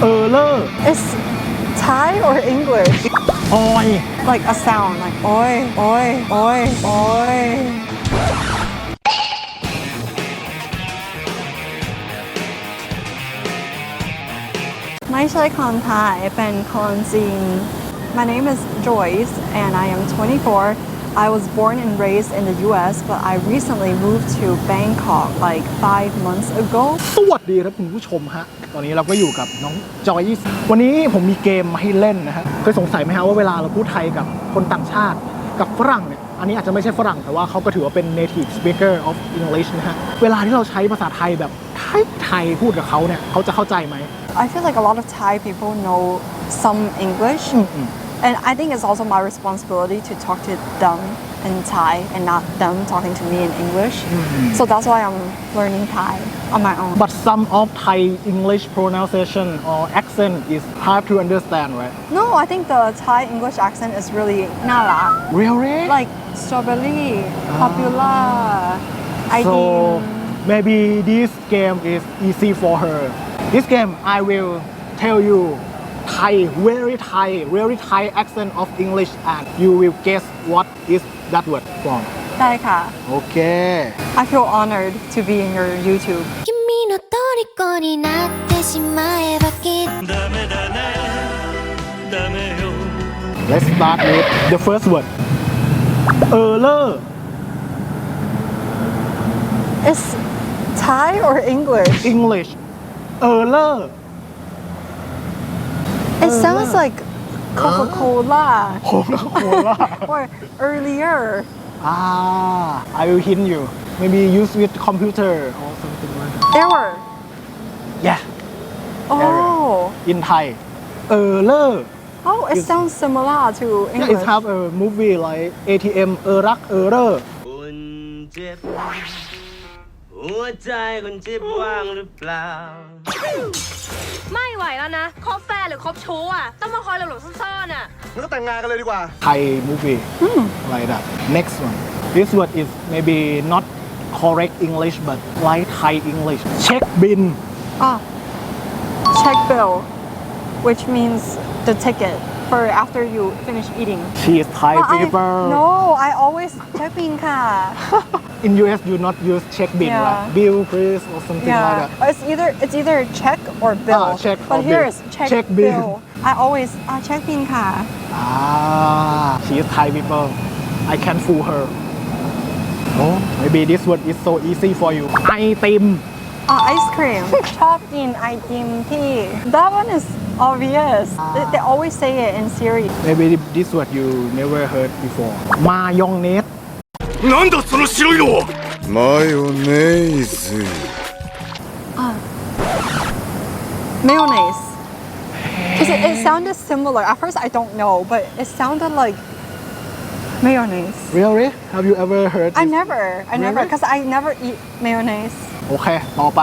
เออเลอร์ Is Thai or English? ออย Like a sound, like oi, oi, oi, oi. ไม่ใช่คนไทยเป็นคนจีน My name is Joyce and I am 24. I was born and raised in the US, but I recently moved to Bangkok like five months ago. สวัสดีครับคุณผู้ชมฮะ ตอนนี้เราก็อยู่กับน้องจอยส์วันนี้ผมมีเกมมาให้เล่นนะฮะ เคยสงสัยไหมฮะว่าเวลาเราพูดไทยกับคนต่างชาติ กับฝรั่งเนี่ย อันนี้อาจจะไม่ใช่ฝรั่งแต่ว่าเขาก็ถือว่าเป็น native speaker of English นะฮะ เวลาที่เราใช้ภาษาไทยแบบไทยไทยพูดกับเขาเนี่ยเขาจะเข้าใจไหม I feel like a lot of Thai people know some English, and I think it's also my responsibility to talk to them in Thai and not them talking to me in English. Hmm. So that's why I'm learning Thai on my own. but some of Thai English pronunciation or accent is hard to understand right no, I think the Thai English accent is really nala, really like strawberry, ah. popular. I so think maybe this game is easy for her this game I will tell you Thai very Thai very Thai accent of English and you will guess what is that word from ได้ค่ะ okay I feel honored to be in your YouTube. 君の虜になってしまえばきっとダメだねダメよ let's start with the first word error Is Thai or English? English error It sounds like Coca-Cola Coca-Cola or earlier. ah I will hint you maybe use with computer or something like that Error. yeah Oh. in Thai error Oh, it sounds similar to Yeah, English. it's have a movie like ATM เออรักเออเรอ คนเจ็บ หัวใจคนเจ็บว่างหรือเปล่า ไม่ไหวแล้วนะ คบแฟนหรือคบชู้อ่ะ ต้องมาคอยหลบๆซ่อนๆอ่ะ งั้นก็แต่งงานกันเลยดีกว่า Thai movie like that next one this word is maybe not correct English but like Thai English check bin Ah, check bill, which means the ticket for after you finish eating. she is Thai But I- people no, I always check bill ค่ะ in US you not use check bill, yeah. right? Bill, please, or something yeah. like that. It's either it's either check or bill. Ah, check but here bill. is check, check bill. bill. I always ah, check bill ka. Ah, she is Thai people. I can fool her. Oh, maybe this word is so easy for you. I team. Ah, ice cream. Chop in I team tea. That one is obvious. Ah. They, they always say it in Siri. Maybe this word you never heard before. Mayonnaise. なんだその白いのはマヨネーズ Mayonnaise. 'Cause it, it sounded similar. At first, I don't know, but it sounded like mayonnaise. Really? Have you ever heard I this? never, I never, Really? because I never eat mayonnaise. โอเค ต่อไป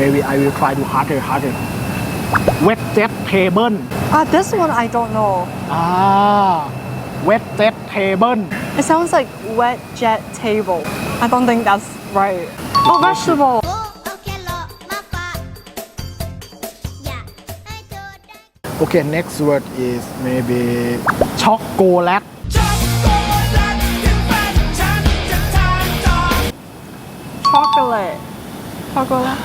maybe I will try to harder harder wet jet table Ah, this one I don't know. อ่า wet jet table It sounds like wet jet table. I don't think that's right. Oh, vegetable. โอเคโลมาฝากอยากให้เธอได้ okay next word is maybe ช็อกโกแลต Chocolate. Chocolate.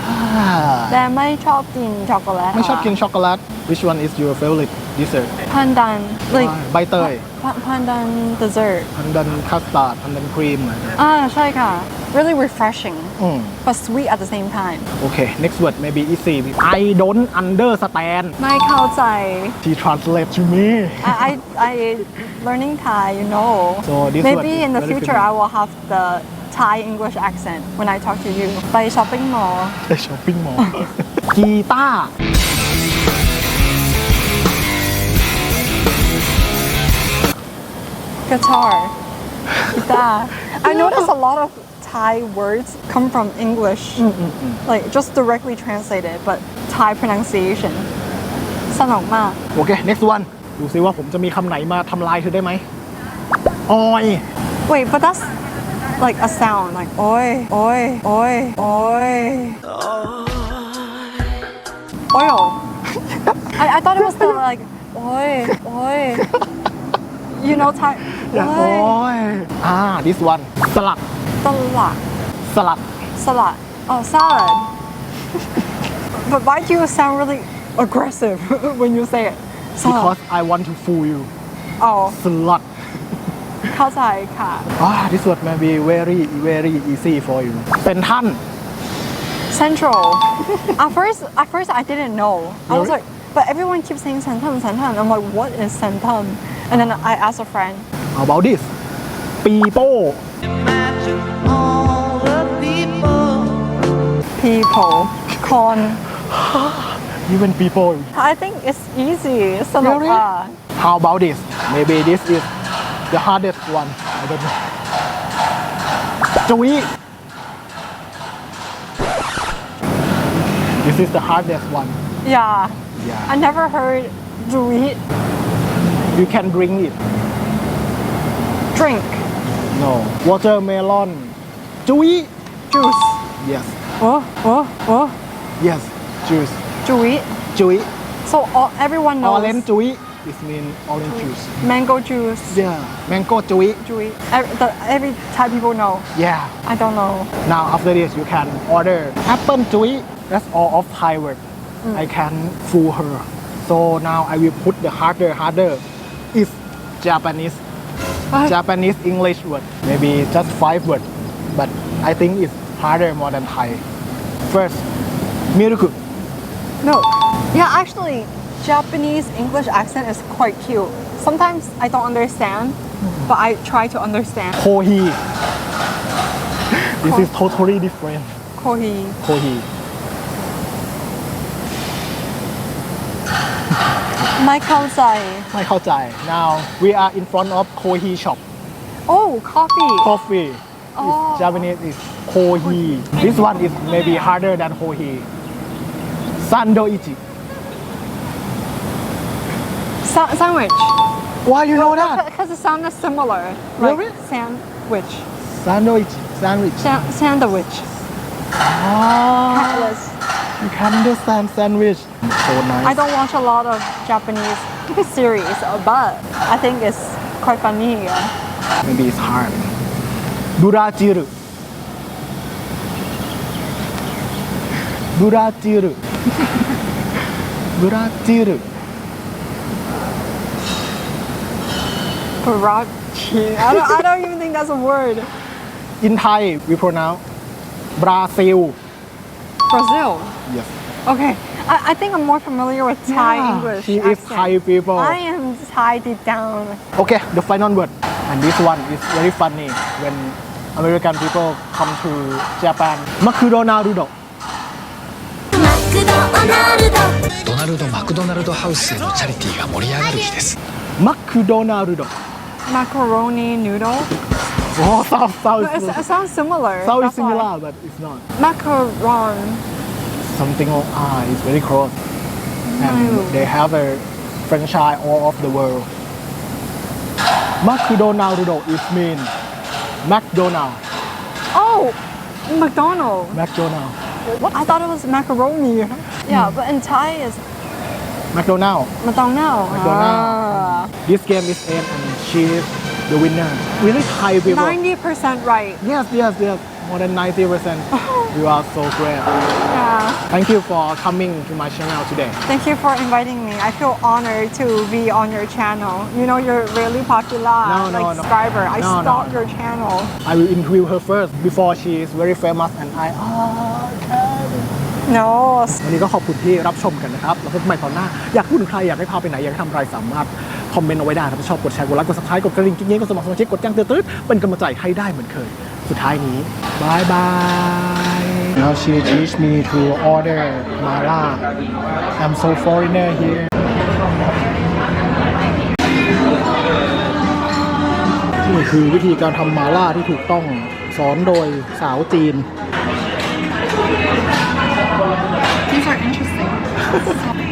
แต่ไม่ชอบกินช็อกโกแลต ไม่ชอบกินช็อกโกแลต which one is your favorite dessert พันดัน like ใบเตย พันพันดัน dessert พันดันคัสตาร์ดพันดันครีมอะไรนะ อ่าใช่ค่ะ really refreshing อืม but sweet at the same time okay next word maybe easy I don't understand ไม่เข้าใจ she translate to me I I, I learning Thai you know So this maybe word is in the very future I will have the Thai English accent when I talk to you ไป shopping mall ไปช้อปปิ้งมอลล์กีตาร์ guitar guitar I notice a lot of Thai words come from English like just directly translated but Thai pronunciation สนุกมาก โอเค next one ดูซิว่าผมจะมีคำไหนมาทำลายเธอได้ไหมออย Wait, but that's like a sound, like oi, oi, oi, oi. Oil. I, I thought it was the like, oi, oi. You know Thai. โอ้ Oi. ยอ่า this one สลัด Salad. สลัด Salad. Oh, salad. but why do you sound really aggressive when you say it? Salad. because I want to fool you oh, สลัด เข้าใจค่ะ อ่า this word may be very very easy for you เป็นท่าน Central. at first, at first I didn't know. I was Really? like, but everyone keeps saying Centum, Centum. I'm like, what is Centum? And then I asked a friend. How about this ปีโป้ People. Con. นี่เป็นปีโป้ I think it's easy. So uh, Really? How about this maybe this is the hardest one I don't know จุย This is the hardest one yeah. yeah I never heard do it You can drink it. Drink. No. Watermelon. Juice. Juice. Yes. Oh, oh, oh. Yes. Juice. Juice. Juice. So all, everyone knows. Orange juice. It means orange juice. Mango juice. Yeah. Mango juice. Juice. Every, the, every Thai people know. Yeah. I don't know. Now after this, you can order apple juice. That's all of Thai word. Mm. I can fool her. So now I will put the harder, harder is Japanese. What? Japanese English word. Maybe just five words, But I think it's harder more than Thai. First, miruku. No. Yeah, actually, Japanese English accent is quite cute. Sometimes I don't understand, mm-hmm. but I try to understand. Kohi. This is totally different. Kohi. Kohi. ไม่เข้าใจ ไม่เข้าใจ Now we are in front of Kohi shop. Oh, coffee. Coffee. Oh. Is Japanese is kohi. This one is maybe harder than kohi. Sandoichi. Sa- sandwich. Why you know that? Because it sounded similar. Like Really? sandwich. Sandwich. Sandwich. Sa- sandwich. Ah, Atlas. you can't understand sandwich. So nice. I don't watch a lot of Japanese series, but I think it's quite funny. yeah. Maybe it's hard. Durajiru. Durajiru. Durajiru. Karachi. I don't, I don't even think that's a word. In Thai, we pronounce Brazil. Brazil. Yes. Okay. I, I think I'm more familiar with Thai Yeah, English. she is accent. Thai people. I am Thai deep down. Okay, the final word. And this one is very funny when American people come to Japan. McDonald's. マクドナルドドナルド・マクドナルドハウスへのチャリティーが盛り上がる日です McDonald's. Macaroni noodle. Oh, sounds, sounds, It, it sounds similar. sounds that's why. similar, but it's not. Macaron. Something, ah, it's very close. And they have a franchise all of the world. McDonald's is mean McDonald. Oh, McDonald. McDonald. What? I thought it was macaroni. Yeah, but in Thai it's McDonald. McDonald. McDonald. This game is and she is the winner. Really Thai people. Ninety percent right. Yes, yes, yes. More than 90%. you are so great. Yeah. Thank you for coming to my channel today. Thank you for inviting me. I feel honored to be on your channel. You know you're really popular, No, like no, no. subscriber. I No, no, stalk no. your channel. I will interview her first before she is very famous and I oh, okay. No, วันนี้ก็ขอบคุณที่รับชมกันนะครับ แล้วพบกันใหม่ตอนหน้า อยากพูดถึงใครอยากให้พาไปไหน อยากให้ทำอะไรสามารถ คอมเมนต์เอาไว้ได้ถ้าชอบกดแชร์กดไลค์กด subscribe กดกระดิ่งกิ๊งเงี้ยกดสมัครสมาชิกกดแจ้งเตือนตืดเป็นกำลังใจให้ได้เหมือนเคย สุดท้ายนี้บายบาย Now she teach me to order mala I'm so foreigner here นี่คือวิธีการทำมาล่าที่ถูกต้องสอนโดยสาวจีน these are interesting.